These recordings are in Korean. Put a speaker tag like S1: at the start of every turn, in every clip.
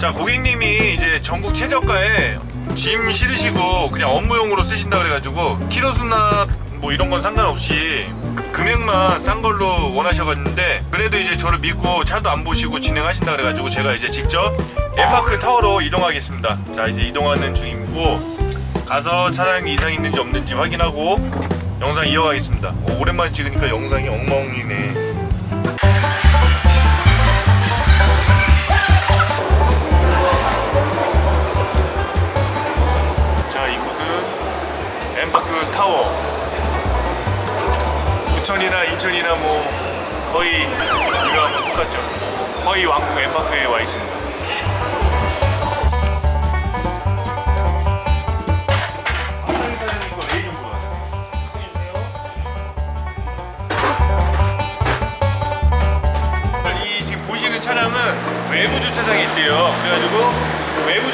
S1: 자 고객님이 이제 전국 최저가에 짐 실으시고 그냥 업무용으로 쓰신다 그래가지고 키로 수나 뭐 이런 건 상관없이 그- 금액만 싼 걸로 원하셔갔는데 그래도 이제 저를 믿고 차도 안 보시고 진행하신다 그래가지고 제가 이제 직접 엠마크 타워로 이동하겠습니다. 자 이제 이동하는 중이고 가서 차량이 이상 있는지 없는지 확인하고 영상 이어가겠습니다. 어, 오랜만에 찍으니까 영상이 엉망이네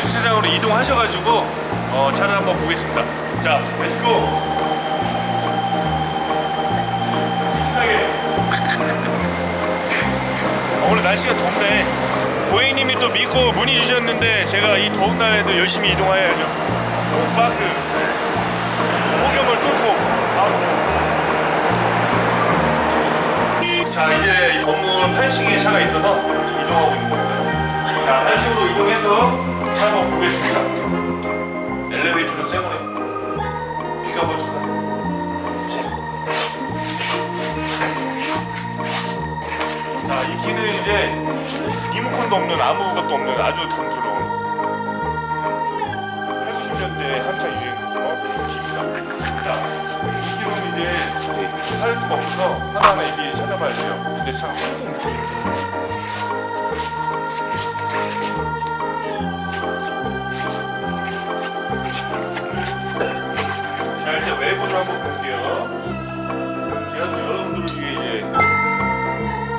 S1: 주차장으로 이동하셔가지고 어, 차를 한번 보겠습니다. 자, 렛츠고. 어, 오늘 날씨가 덥네. 고객님이 또 믿고 문의 주셨는데 제가 이 더운 날에도 열심히 이동해야죠. 오빠그 폭염을 뚫고. 아, 자 이제 이 건물 8층에 차가 있어서 이동하고 있는 겁니다. 자 8층으로 이동해서 차 한번 보겠습니다. 엘리베이터는 세모네. 비가 먼저 가. 자이 키는 이제 리모컨도 없는 아무것도 없는 아주 단조로운 80년대 한창 유행했던 키입니다. 자, 이 키로는 이제 살 수가 없어서 하나하나 이렇게 찾아봐야 돼요. 근데 참.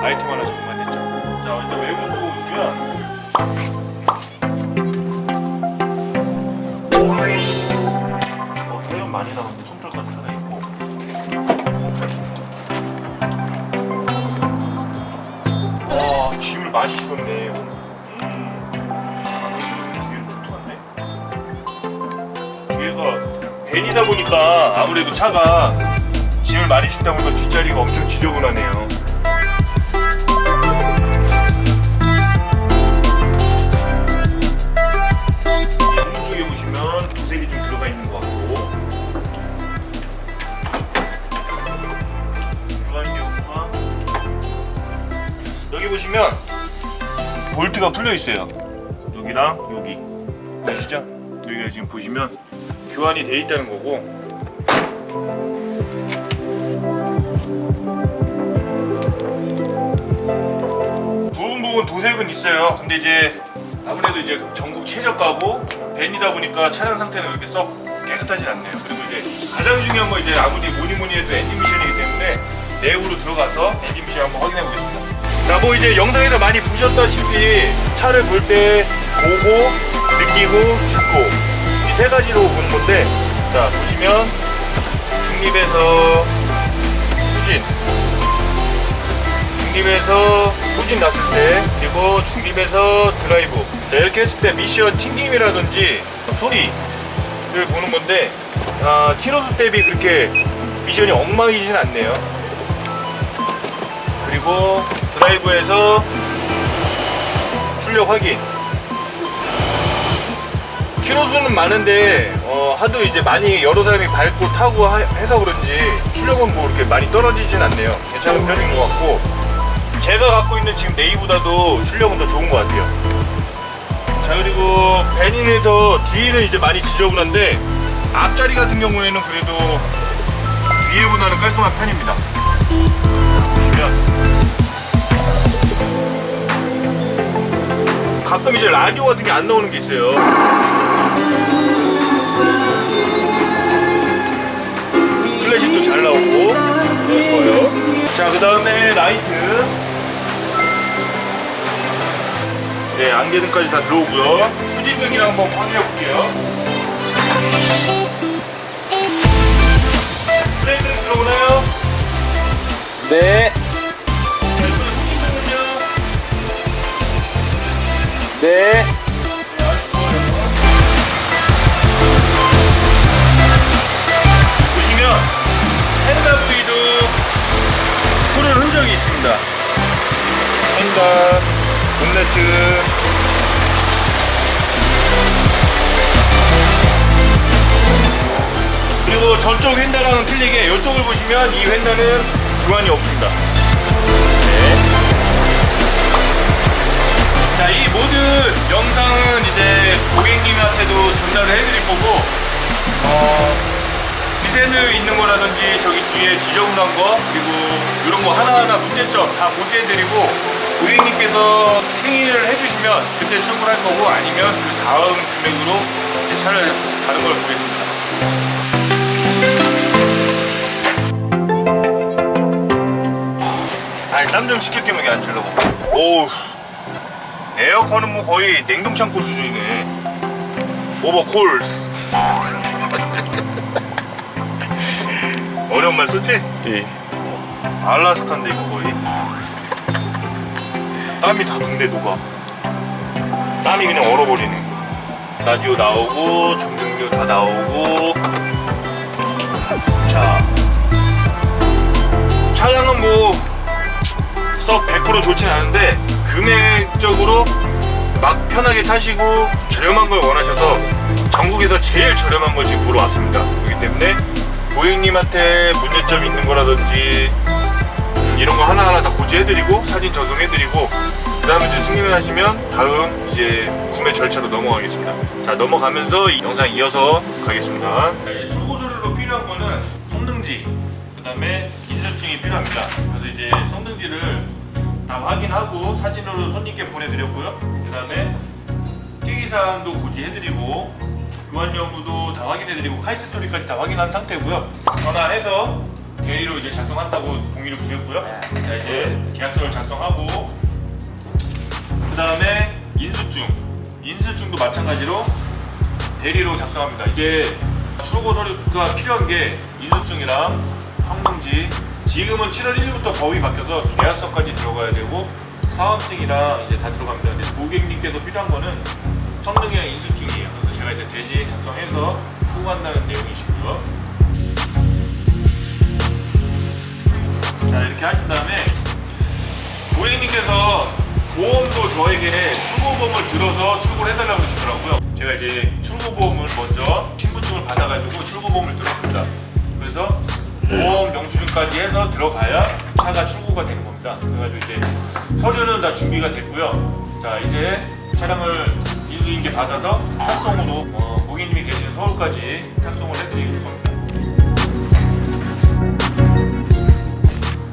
S1: 아이템 하나 장만했죠. 자, 이제 보고 오시면 어, 태연 많이 나왔는데 손톱까지 하나 있고. 와 짐을 많이 실었네. 튼튼한데? 뒤에가 벤이다 보니까 아무래도 차가 짐을 많이 싣다 보니까 뒷자리가 엄청 지저분하네요 여기 보시면 볼트가 풀려 있어요. 여기랑 여기 보이시죠? 여기가 지금 보시면 교환이 돼 있다는 거고. 부분 부분 도색은 있어요. 근데 이제 아무래도 이제 전국 최저가고 벤이다 보니까 차량 상태는 그렇게 썩 깨끗하진 않네요. 그리고 이제 가장 중요한 건 이제 아무리 뭐니 뭐니 해도 엔진 미션이기 때문에 내부로 들어가서 엔진 미션 한번 확인해 보겠습니다. 자, 뭐 이제 영상에서 많이 보셨다시피 차를 볼 때 보고, 느끼고, 듣고 이 세 가지로 보는 건데, 자 보시면 중립에서 후진, 중립에서 후진 났을 때 그리고 중립에서 드라이브. 자, 이렇게 했을 때 미션 튕김이라든지 소리를 보는 건데 아, 키로수 대비 그렇게 미션이 엉망이진 않네요 그리고 드라이브에서 출력 확인 키로수는 많은데 어, 하도 이제 많이 여러 사람이 밟고 타고 하- 해서 그런지 출력은 뭐 이렇게 많이 떨어지진 않네요 괜찮은 편인 것 같고 제가 갖고 있는 지금 네이보다도 출력은 더 좋은 것 같아요. 자 그리고 베닌에서 뒤는 이제 많이 지저분한데 앞자리 같은 경우에는 그래도 뒤에보다는 깔끔한 편입니다. 보시면 가끔 이제 라디오 같은 게 안 나오는 게 있어요. 클래식도 잘 나오고 어, 좋아요. 자, 그 다음에 라이트. 네, 안개등까지 다 들어오고요. 후진등이랑 한번 확인해 볼게요. 플레이트는 들어오나요?
S2: 네? 네.
S1: 흔적이 있습니다. 휀다, 본네트. 그리고 저쪽 휀다랑은 틀리게 이쪽을 보시면 이 휀다는 교환이 없습니다. 네. 자, 이 모든 영상은 이제 고객님한테도 전달을 해드릴 거고, 어, 미세누 있는 거라든지 저기 뒤에 지저분한 거, 그리고 이런 거 하나하나 문제점 다 고치해드리고, 고객님께서 승인을 해주시면 그때 출고할 거고, 아니면 그 다음 금액으로 이제 차를 다른 걸 보겠습니다. 아니, 땀 좀 식힐 겸 여기 앉으려고. 오우. 에어컨은 뭐 거의 냉동 창고 수준이네. 오버콜스. 어려운 말 썼지?
S2: 예.
S1: 알라스카인데 이거 거의. 땀이 다 녹네 녹아. 땀이 그냥 얼어버리네. 라디오 나오고 전등료 다 나오고. 자. 차량은 뭐 썩 100% 좋진 않은데 금액적으로 막 편하게 타시고 저렴한 걸 원하셔서 전국에서 제일 저렴한 걸 지금 보러 왔습니다. 그렇기 때문에 고객님한테 문제점 있는 거라든지 음, 이런 거 하나하나 다 고지해드리고 사진 전송해드리고 그 다음에 이제 승인을 하시면 다음 이제 구매 절차로 넘어가겠습니다. 자 넘어가면서 이 영상 이어서 가겠습니다. 이제 출고서류로 필요한 거는 성능지 그 다음에 인수증이 필요합니다. 그래서 이제 성능지를 다 확인하고 사진으로 손님께 보내드렸고요. 그 다음에 특이사항도 고지해드리고 교환 여부도 다 확인해드리고 카이스토리까지 다 확인한 상태고요. 전화해서 대리로 이제 작성한다고 동의를 구했고요. 자 이제 계약서를 작성하고 그 다음에 인수증 인수증도 마찬가지로 대리로 작성합니다. 이게 출고 서류가 필요한 게 인수증이랑 성능지 지금은 7월 1일부터 법이 바뀌어서 계약서까지 들어가야 되고 사원증이랑 이제 다 들어갑니다. 근데 고객님께서 필요한 거는 성능이랑 인수증이에요. 그래서 제가 이제 대신 작성해서 후원한다는 내용이시고요. 자 이렇게 하신 다음에 고객님께서 보험도 저에게 출고보험을 들어서 출고를 해달라고 하시더라고요. 제가 이제 출고보험을 먼저 신분증을 받아가지고 출고보험을 들었습니다. 그래서 보험 영수증까지 해서 들어가야 차가 출고가 되는 겁니다. 그래가지고 이제 서류는 다 준비가 됐고요. 자 이제 차량을 인수인계 받아서 탁송으로 어, 고객님이 계신 서울까지 탁송을 해드릴 겁니다.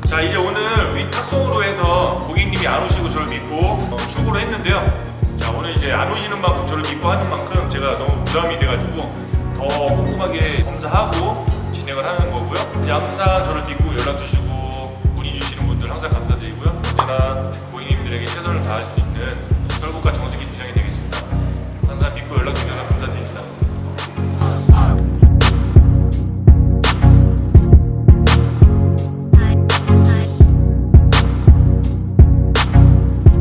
S1: 자 이제 오늘 위탁송으로 해서 고객님이 안 오시고 저를 믿고 어, 출고를 했는데요. 자 오늘 이제 안 오시는 만큼 저를 믿고 하는 만큼 제가 너무 부담이 돼가지고 더 꼼꼼하게 검사하고 진행을 하는 거고요. 이제 항상 저를 믿고 연락 주시고 문의 주시는 분들 항상 감사드리고요. 언제나 고객님들에게 최선을 다할 수